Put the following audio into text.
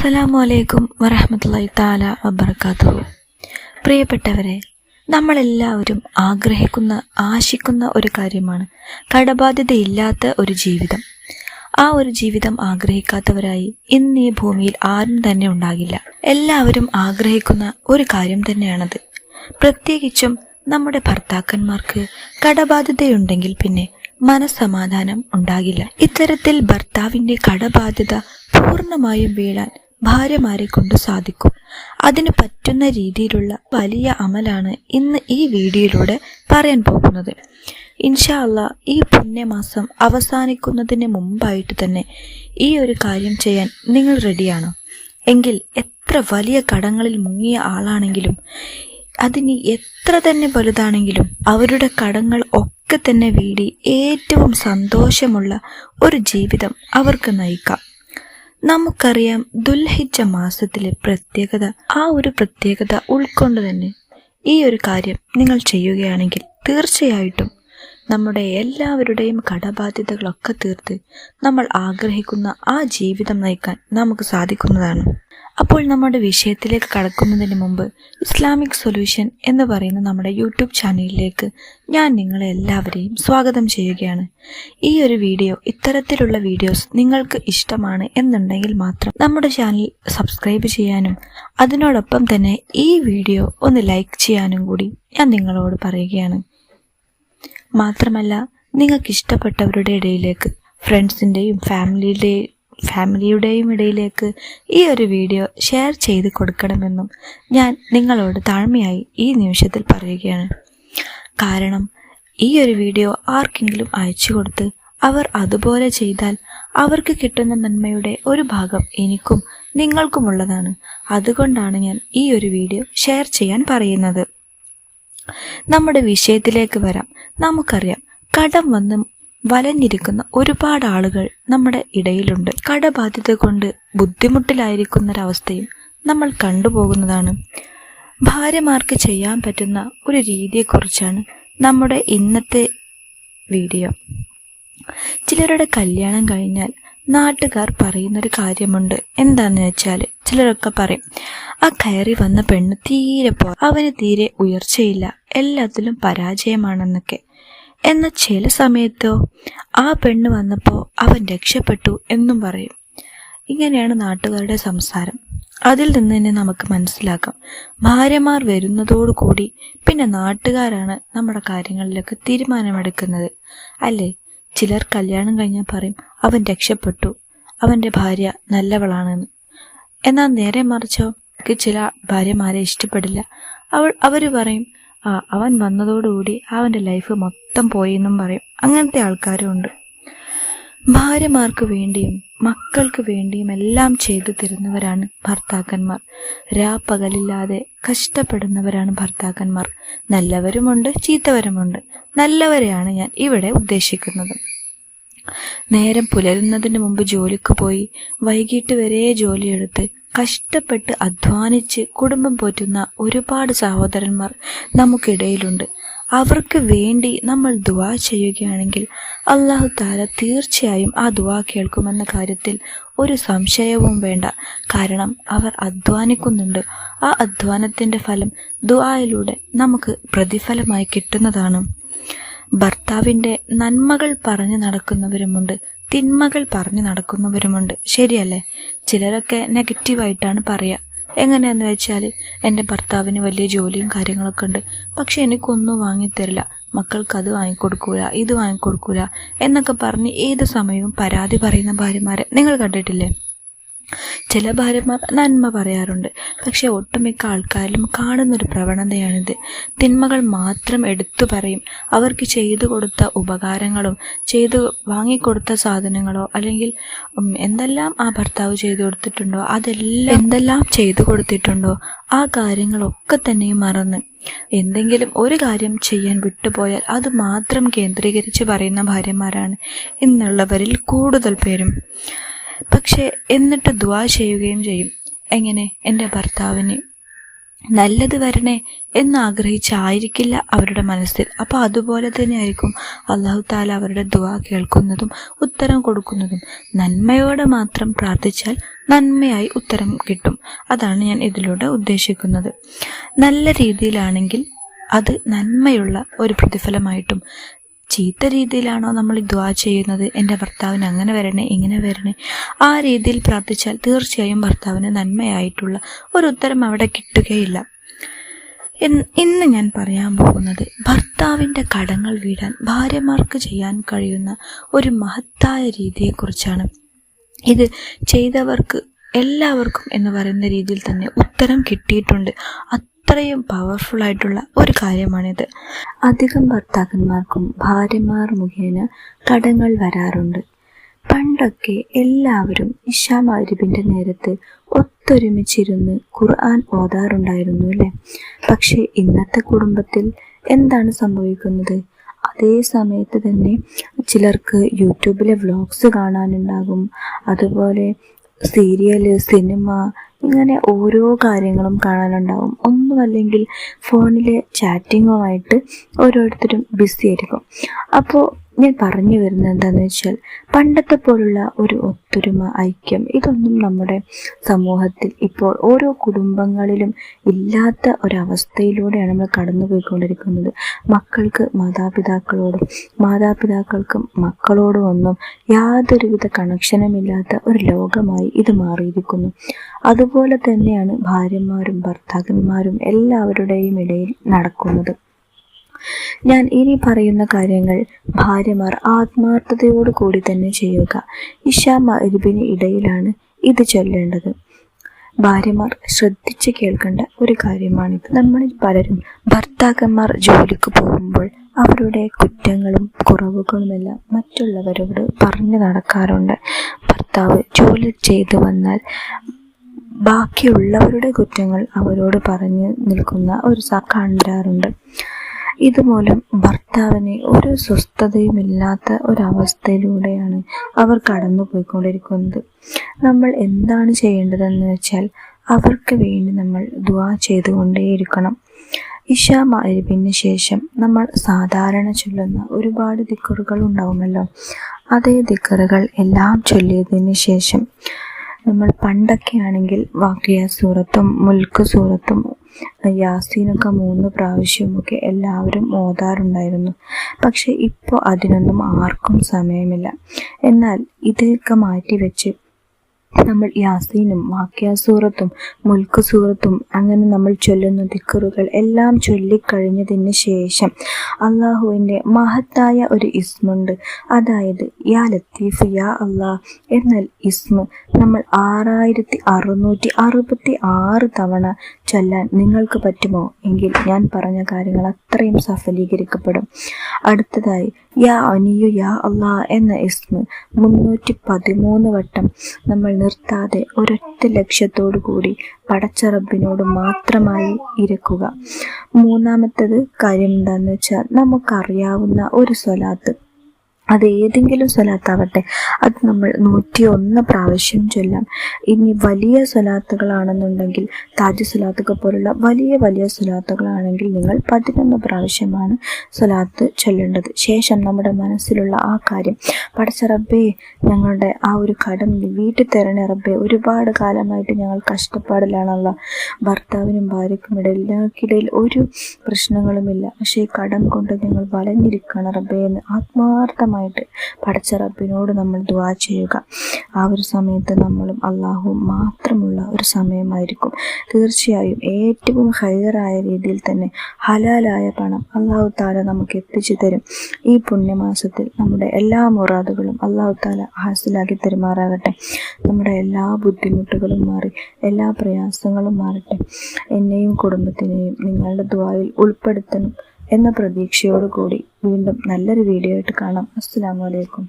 അസ്സലാമു അലൈക്കും വറഹമത്തല്ലായി താല വബർക്കാത്തു പ്രിയപ്പെട്ടവരെ നമ്മളെല്ലാവരും ആഗ്രഹിക്കുന്ന ആശിക്കുന്ന ഒരു കാര്യമാണ് കടബാധ്യതയില്ലാത്ത ഒരു ജീവിതം. ആ ഒരു ജീവിതം ആഗ്രഹിക്കാത്തവരായി ഇന്ന് ഈ ഭൂമിയിൽ ആരും തന്നെ ഉണ്ടാകില്ല. എല്ലാവരും ആഗ്രഹിക്കുന്ന ഒരു കാര്യം തന്നെയാണത്. പ്രത്യേകിച്ചും നമ്മുടെ ഭർത്താക്കന്മാർക്ക് കടബാധ്യതയുണ്ടെങ്കിൽ പിന്നെ മനസ്സമാധാനം ഉണ്ടാകില്ല. ഇത്തരത്തിൽ ഭർത്താവിന്റെ കടബാധ്യത പൂർണമായും വീഴാൻ ഭാര്യമാരെ കൊണ്ട് സാധിക്കും. അതിന് പറ്റുന്ന രീതിയിലുള്ള വലിയ അമലാണ് ഇന്ന് ഈ വീഡിയോയിലൂടെ പറയാൻ പോകുന്നത്. ഇൻഷാല്ല ഈ പുണ്യമാസം അവസാനിക്കുന്നതിന് മുമ്പായിട്ട് തന്നെ ഈ ഒരു കാര്യം ചെയ്യാൻ നിങ്ങൾ റെഡിയാണോ. എങ്കിൽ എത്ര വലിയ കടങ്ങളിൽ മുങ്ങിയ ആളാണെങ്കിലും അതിന് എത്ര തന്നെ വലുതാണെങ്കിലും അവരുടെ കടങ്ങൾ ഒക്കെ തന്നെ വീടി ഏറ്റവും സന്തോഷമുള്ള ഒരു ജീവിതം അവർക്ക് നയിക്കാം. നമുക്കറിയാം ദുൽഹിജ മാസത്തിലെ പ്രത്യേകത ആ ഒരു പ്രത്യേകത ഉൾക്കൊണ്ട് തന്നെ ഈ ഒരു കാര്യം നിങ്ങൾ ചെയ്യുകയാണെങ്കിൽ തീർച്ചയായിട്ടും നമ്മുടെ എല്ലാവരുടെയും കടബാധ്യതകളൊക്കെ തീർത്ത് നമ്മൾ ആഗ്രഹിക്കുന്ന ആ ജീവിതം നയിക്കാൻ നമുക്ക് സാധിക്കുന്നതാണ്. അപ്പോൾ നമ്മുടെ വിഷയത്തിലേക്ക് കടക്കുന്നതിന് മുമ്പ് ഇസ്ലാമിക് സൊല്യൂഷൻ എന്ന് പറയുന്ന നമ്മുടെ യൂട്യൂബ് ചാനലിലേക്ക് ഞാൻ നിങ്ങളെ എല്ലാവരെയും സ്വാഗതം ചെയ്യുകയാണ്. ഈ ഒരു വീഡിയോ ഇത്തരത്തിലുള്ള വീഡിയോസ് നിങ്ങൾക്ക് ഇഷ്ടമാണ് എന്നുണ്ടെങ്കിൽ മാത്രം നമ്മുടെ ചാനൽ സബ്സ്ക്രൈബ് ചെയ്യാനും അതിനോടൊപ്പം തന്നെ ഈ വീഡിയോ ഒന്ന് ലൈക്ക് ചെയ്യാനും കൂടി ഞാൻ നിങ്ങളോട് പറയുകയാണ്. മാത്രമല്ല നിങ്ങൾക്ക് ഇഷ്ടപ്പെട്ടവരുടെ ഇടയിലേക്ക് ഫ്രണ്ട്സിന്റെയും ഫാമിലിയുടെയും ഫാമിലിയുടെയും ഇടയിലേക്ക് ഈ ഒരു വീഡിയോ ഷെയർ ചെയ്ത് കൊടുക്കണമെന്നും ഞാൻ നിങ്ങളോട് താഴ്മയായി ഈ നിമിഷത്തിൽ പറയുകയാണ്. കാരണം ഈ ഒരു വീഡിയോ ആർക്കെങ്കിലും അയച്ചു കൊടുത്ത് അവർ അതുപോലെ ചെയ്താൽ അവർക്ക് കിട്ടുന്ന നന്മയുടെ ഒരു ഭാഗം എനിക്കും നിങ്ങൾക്കുമുള്ളതാണ്. അതുകൊണ്ടാണ് ഞാൻ ഈ ഒരു വീഡിയോ ഷെയർ ചെയ്യാൻ പറയുന്നത്. നമ്മുടെ വിഷയത്തിലേക്ക് വരാം. നമുക്കറിയാം കടം വന്ന് വലഞ്ഞിരിക്കുന്ന ഒരുപാട് ആളുകൾ നമ്മുടെ ഇടയിലുണ്ട്. കടബാധ്യത കൊണ്ട് ബുദ്ധിമുട്ടിലായിരിക്കുന്നൊരവസ്ഥയും നമ്മൾ കണ്ടുപോകുന്നതാണ്. ഭാര്യമാർക്ക് ചെയ്യാൻ പറ്റുന്ന ഒരു രീതിയെക്കുറിച്ചാണ് നമ്മുടെ ഇന്നത്തെ വീഡിയോ. ചിലരുടെ കല്യാണം കഴിഞ്ഞാൽ നാട്ടുകാർ പറയുന്നൊരു കാര്യമുണ്ട്. എന്താണെന്ന് വെച്ചാൽ ചിലരൊക്കെ പറയും ആ കയറി വന്ന പെണ്ണ് തീരെ പോ അവന് തീരെ ഉയർച്ചയില്ല. എല്ലാത്തിലും പരാജയമാണെന്നൊക്കെ. എന്ന ചില സമയത്തോ ആ പെണ്ണ് വന്നപ്പോൾ അവൻ രക്ഷപ്പെട്ടു എന്നും പറയും. ഇങ്ങനെയാണ് നാട്ടുകാരുടെ സംസാരം. അതിൽ നിന്ന് തന്നെ നമുക്ക് മനസ്സിലാക്കാം. ഭാര്യമാർ വരുന്നതോടുകൂടി പിന്നെ നാട്ടുകാരാണ് നമ്മുടെ കാര്യങ്ങളിലൊക്കെ തീരുമാനമെടുക്കുന്നത്. അല്ലേ? ചിലർ കല്യാണം കഴിഞ്ഞാൽ പറയും അവൻ രക്ഷപ്പെട്ടു. അവന്റെ ഭാര്യ നല്ലവളാണെന്ന്. എന്നാൽ നേരെ മറിച്ചോ ചില ഭാര്യമാരെ ഇഷ്ടപ്പെടില്ല. അവൾ അവർ പറയും ആ അവൻ വന്നതോടുകൂടി അവന്റെ ലൈഫ് മൊത്തം പോയി എന്നും പറയും. അങ്ങനത്തെ ആൾക്കാരും ഉണ്ട് ഭാര്യമാർക്ക് വേണ്ടിയും മക്കൾക്ക് വേണ്ടിയും എല്ലാം ചെയ്തു തരുന്നവരാണ് ഭർത്താക്കന്മാർ. രാപ്പകലില്ലാതെ കഷ്ടപ്പെടുന്നവരാണ് ഭർത്താക്കന്മാർ. നല്ലവരുമുണ്ട് ചീത്തവരുമുണ്ട്. നല്ലവരെയാണ് ഞാൻ ഇവിടെ ഉദ്ദേശിക്കുന്നത്. നേരം പുലരുന്നതിന് മുമ്പ് ജോലിക്ക് പോയി വൈകിട്ട് വരെ ജോലിയെടുത്ത് കഷ്ടപ്പെട്ട് അധ്വാനിച്ച് കുടുംബം പോറ്റുന്ന ഒരുപാട് സഹോദരന്മാർ നമുക്കിടയിലുണ്ട്. അവർക്ക് വേണ്ടി നമ്മൾ ദുവാ ചെയ്യുകയാണെങ്കിൽ അള്ളാഹു താല തീർച്ചയായും ആ ദുവാ കേൾക്കുമെന്ന കാര്യത്തിൽ ഒരു സംശയവും വേണ്ട. കാരണം അവർ അധ്വാനിക്കുന്നുണ്ട്. ആ അധ്വാനത്തിന്റെ ഫലം ദുവായിലൂടെ നമുക്ക് പ്രതിഫലമായി കിട്ടുന്നതാണ്. ഭർത്താവിന്റെ നന്മകൾ പറഞ്ഞു നടക്കുന്നവരുമുണ്ട് തിന്മകൾ പറഞ്ഞു നടക്കുന്നവരുമുണ്ട്. ശരിയല്ലേ? ചിലരൊക്കെ നെഗറ്റീവായിട്ടാണ് പറയുക എങ്ങനെയാന്ന് വെച്ചാൽ എന്റെ ഭർത്താവിന് വലിയ ജോലിയും കാര്യങ്ങളൊക്കെ ഉണ്ട്. പക്ഷെ എനിക്കൊന്നും വാങ്ങിത്തരില്ല മക്കൾക്ക് അത് വാങ്ങിക്കൊടുക്കൂല ഇത് വാങ്ങിക്കൊടുക്കൂല എന്നൊക്കെ പറഞ്ഞ് ഏത് സമയവും പരാതി പറയുന്ന ഭാര്യമാരെ നിങ്ങൾ കണ്ടിട്ടില്ലേ? ചില ഭാര്യമാർ നന്മ പറയാറുണ്ട്. പക്ഷെ ഒട്ടുമിക്ക ആൾക്കാരിലും കാണുന്നൊരു പ്രവണതയാണിത്. തിന്മകൾ മാത്രം എടുത്തു പറയും. അവർക്ക് ചെയ്തു കൊടുത്ത ഉപകാരങ്ങളും ചെയ്തു വാങ്ങിക്കൊടുത്ത സാധനങ്ങളോ അല്ലെങ്കിൽ എന്തെല്ലാം ആ ഭർത്താവ് ചെയ്തു കൊടുത്തിട്ടുണ്ടോ അതെല്ലാം എന്തെല്ലാം ചെയ്തു കൊടുത്തിട്ടുണ്ടോ ആ കാര്യങ്ങളൊക്കെ തന്നെയും മറന്ന്. എന്തെങ്കിലും ഒരു കാര്യം ചെയ്യാൻ വിട്ടുപോയാൽ അത് മാത്രം കേന്ദ്രീകരിച്ച് പറയുന്ന ഭാര്യമാരാണ്. ഇന്നുള്ളവരിൽ കൂടുതൽ പേരും. പക്ഷെ എന്നിട്ട് ദ്വാ ചെയ്യുകയും ചെയ്യും. എങ്ങനെ? എന്റെ ഭർത്താവിന്. നല്ലത് വരണേ എന്ന് ആഗ്രഹിച്ചായിരിക്കില്ല അവരുടെ മനസ്സിൽ. അപ്പോൾ അതുപോലെ തന്നെ ആയിരിക്കും അള്ളാഹു താല അവരുടെ ദുവാ കേൾക്കുന്നതും ഉത്തരം കൊടുക്കുന്നതും. നന്മയോടെ മാത്രം പ്രാർത്ഥിച്ചാൽ നന്മയായി ഉത്തരം കിട്ടും. അതാണ് ഞാൻ ഇതിലൂടെ ഉദ്ദേശിക്കുന്നത്. നല്ല രീതിയിലാണെങ്കിൽ അത് നന്മയുള്ള ഒരു പ്രതിഫലമായിട്ടും ചീത്ത രീതിയിലാണോ നമ്മൾ ദ്വാ ചെയ്യുന്നത്? എന്റെ ഭർത്താവിന് അങ്ങനെ വരണേ ഇങ്ങനെ വരണേ. ആ രീതിയിൽ പ്രാർത്ഥിച്ചാൽ തീർച്ചയായും ഭർത്താവിന് നന്മയായിട്ടുള്ള ഒരു ഉത്തരം അവിടെ കിട്ടുകയില്ല. ഇന്ന് ഞാൻ പറയാൻ പോകുന്നത് ഭർത്താവിന്റെ കടങ്ങൾ വീടാൻ ഭാര്യമാർക്ക് ചെയ്യാൻ കഴിയുന്ന ഒരു മഹത്തായ രീതിയെക്കുറിച്ചാണ്. ഇത് ചെയ്തവർക്ക് എല്ലാവർക്കും എന്ന് പറയുന്ന രീതിയിൽ തന്നെ ഉത്തരം കിട്ടിയിട്ടുണ്ട്. അത്രയും പവർഫുൾ ആയിട്ടുള്ള ഒരു കാര്യമാണിത്. അധികം ഭർത്താക്കന്മാർക്കും ഭാര്യമാർ മുഖേന തടങ്ങൾ വരാറുണ്ട്. പണ്ടൊക്കെ എല്ലാവരും ഇഷാ മാരിബിന്റെ നേരത്ത് ഒത്തൊരുമിച്ചിരുന്ന് ഖുർആൻ ഓതാറുണ്ടായിരുന്നു അല്ലേ? പക്ഷേ ഇന്നത്തെ കുടുംബത്തിൽ എന്താണ് സംഭവിക്കുന്നത്? അതേ സമയത്ത് തന്നെ ചിലർക്ക് യൂട്യൂബിലെ വ്ളോഗ്സ് കാണാനുണ്ടാകും. അതുപോലെ സീരിയൽ സിനിമ ഇങ്ങനെ ഓരോ കാര്യങ്ങളും കാണാനുണ്ടാവും. ഒന്നുമല്ലെങ്കിൽ ഫോണിലെ ചാറ്റിങ്ങുമായിട്ട് ഓരോരുത്തരും ബിസി ആയിരിക്കും. അപ്പോൾ ഞാൻ പറഞ്ഞു വരുന്നത് എന്താണെന്ന് വെച്ചാൽ പണ്ടത്തെ പോലുള്ള ഒരു ഒത്തൊരുമ ഐക്യം ഇതൊന്നും നമ്മുടെ സമൂഹത്തിൽ ഇപ്പോൾ ഓരോ കുടുംബങ്ങളിലും ഇല്ലാത്ത ഒരവസ്ഥയിലൂടെയാണ് നമ്മൾ കടന്നു പോയിക്കൊണ്ടിരിക്കുന്നത് മക്കൾക്ക് മാതാപിതാക്കളോടും മാതാപിതാക്കൾക്കും മക്കളോടും ഒന്നും യാതൊരുവിധ കണക്ഷനുമില്ലാത്ത ഒരു ലോകമായി ഇത് മാറിയിരിക്കുന്നു. അതുപോലെ തന്നെയാണ് ഭാര്യമാരും ഭർത്താക്കന്മാരും എല്ലാവരുടെയും ഇടയിൽ നടക്കുന്നത്. ഞാൻ ഇനി പറയുന്ന കാര്യങ്ങൾ ഭാര്യമാർ ആത്മാർത്ഥതയോട് കൂടി തന്നെ ചെയ്യുക. ഇഷാ മരുബിന് ഇടയിലാണ് ഇത് ചൊല്ലേണ്ടത്. ഭാര്യമാർ ശ്രദ്ധിച്ച് കേൾക്കേണ്ട ഒരു കാര്യമാണിത്. നമ്മളിൽ പലരും ഭർത്താക്കന്മാർ ജോലിക്ക് പോകുമ്പോൾ അവരുടെ കുറ്റങ്ങളും കുറവുകളുമെല്ലാം മറ്റുള്ളവരോട് പറഞ്ഞു നടക്കാറുണ്ട്. ഭർത്താവ് ജോലി ചെയ്തു വന്നാൽ ബാക്കിയുള്ളവരുടെ കുറ്റങ്ങൾ അവരോട് പറഞ്ഞു നിൽക്കുന്ന ഒരു കണ്ടാറുണ്ട് ഇതുമൂലം ഭർത്താവിന് ഒരു സ്വസ്ഥതയുമില്ലാത്ത ഒരവസ്ഥയിലൂടെയാണ് അവർ കടന്നു പോയിക്കൊണ്ടിരിക്കുന്നത് നമ്മൾ എന്താണ് ചെയ്യേണ്ടതെന്ന് വെച്ചാൽ അവർക്ക് വേണ്ടി നമ്മൾ ദുവാ ചെയ്തുകൊണ്ടേയിരിക്കണം. ഇഷ മരുവിന് ശേഷം നമ്മൾ സാധാരണ ചൊല്ലുന്ന ഒരുപാട് ദിക്കറുകൾ ഉണ്ടാവുമല്ലോ. അതേ ദിക്കറുകൾ എല്ലാം ചൊല്ലിയതിന് ശേഷം നമ്മൾ പണ്ടൊക്കെ ആണെങ്കിൽ വാക്കിയ സൂറത്തും മുൽക്ക് സൂറത്തും യാസീനൊക്കെ മൂന്ന് പ്രാവശ്യമൊക്കെ എല്ലാവരും ഓതാറുണ്ടായിരുന്നു. പക്ഷെ ഇപ്പോൾ അതിനൊന്നും ആർക്കും സമയമില്ല. എന്നാൽ ഇതൊക്കെ മാറ്റിവെച്ച് നമ്മൾ യാസീനും വാക്യാസൂറത്തും മുൽക്ക് സൂറത്തും അങ്ങനെ നമ്മൾ ചൊല്ലുന്ന ദിക്കറുകൾ എല്ലാം ചൊല്ലിക്കഴിഞ്ഞതിന് ശേഷം അള്ളാഹുവിന്റെ മഹത്തായ ഒരു ഇസ്മുണ്ട്. അതായത് യാ ലത്തീഫ് യാ അള്ളാഹ് എന്നാൽ ഇസ്മു നമ്മൾ ആറായിരത്തി അറുന്നൂറ്റി അറുപത്തി ആറ് തവണ ചൊല്ലാൻ നിങ്ങൾക്ക് പറ്റുമോ? എങ്കിൽ ഞാൻ പറഞ്ഞ കാര്യങ്ങൾ അത്രയും സഫലീകരിക്കപ്പെടും. അടുത്തതായി യാ അനിയു യാ അള്ളാ എന്ന ഇസ്മ. മുന്നൂറ്റി പതിമൂന്ന് വട്ടം നമ്മൾ നിർത്താതെ ഒരൊറ്റ ലക്ഷ്യത്തോടു കൂടി പടച്ചറബിനോട് മാത്രമായി ഇരക്കുക. മൂന്നാമത്തത് കാര്യം എന്താണെന്ന് വെച്ചാൽ നമുക്കറിയാവുന്ന ഒരു സ്വലാത്ത്. അത് ഏതെങ്കിലും സ്വലാത്താവട്ടെ അത് നമ്മൾ നൂറ്റി ഒന്ന് പ്രാവശ്യം ചൊല്ലാം. ഇനി വലിയ സ്വലാത്തുകളാണെന്നുണ്ടെങ്കിൽ താജ് സ്വലാത്തുകൾ പോലുള്ള വലിയ വലിയ സ്വലാത്തുകളാണെങ്കിൽ നിങ്ങൾ പതിനൊന്ന് പ്രാവശ്യമാണ് സ്വലാത്ത് ചൊല്ലേണ്ടത്. ശേഷം നമ്മുടെ മനസ്സിലുള്ള ആ കാര്യം പഠിച്ച റബ്ബേ ഞങ്ങളുടെ ആ ഒരു കടം വീട്ടിൽ തരണേ റബ്ബേ. ഒരുപാട് കാലമായിട്ട് ഞങ്ങൾ കഷ്ടപ്പാടിലാണുള്ള ഭർത്താവിനും ഭാര്യക്കും ഇടയിൽ ഞങ്ങൾക്കിടയിൽ ഒരു പ്രശ്നങ്ങളുമില്ല. പക്ഷേ കടം കൊണ്ട് ഞങ്ങൾ വലഞ്ഞിരിക്കണം റബ്ബേ എന്ന് ആത്മാർത്ഥമായി ആയിട്ട് പഠിച്ച റബ്ബിനോട് നമ്മൾ ദുവാ ചെയ്യുക. ആ ഒരു സമയത്ത് നമ്മളും അള്ളാഹുവും മാത്രമുള്ള ഒരു സമയമായിരിക്കും. തീർച്ചയായും ഏറ്റവും ഹൈറായ രീതിയിൽ തന്നെ ഹലാലായ പണം അള്ളാഹു താല നമുക്ക് എത്തിച്ചു തരും. ഈ പുണ്യമാസത്തിൽ നമ്മുടെ എല്ലാ മുറാദുകളും അള്ളാഹു താല ഹാസിലാക്കി തരുമാറാകട്ടെ. നമ്മുടെ എല്ലാ ബുദ്ധിമുട്ടുകളും മാറി എല്ലാ പ്രയാസങ്ങളും മാറട്ടെ. എന്നെയും കുടുംബത്തിനെയും നിങ്ങളുടെ ദ്വായിൽ ഉൾപ്പെടുത്തണം. എന്ന പ്രതീക്ഷയോടുകൂടി വീണ്ടും നല്ലൊരു വീഡിയോ ആയിട്ട് കാണാം. അസ്സാം വലൈക്കും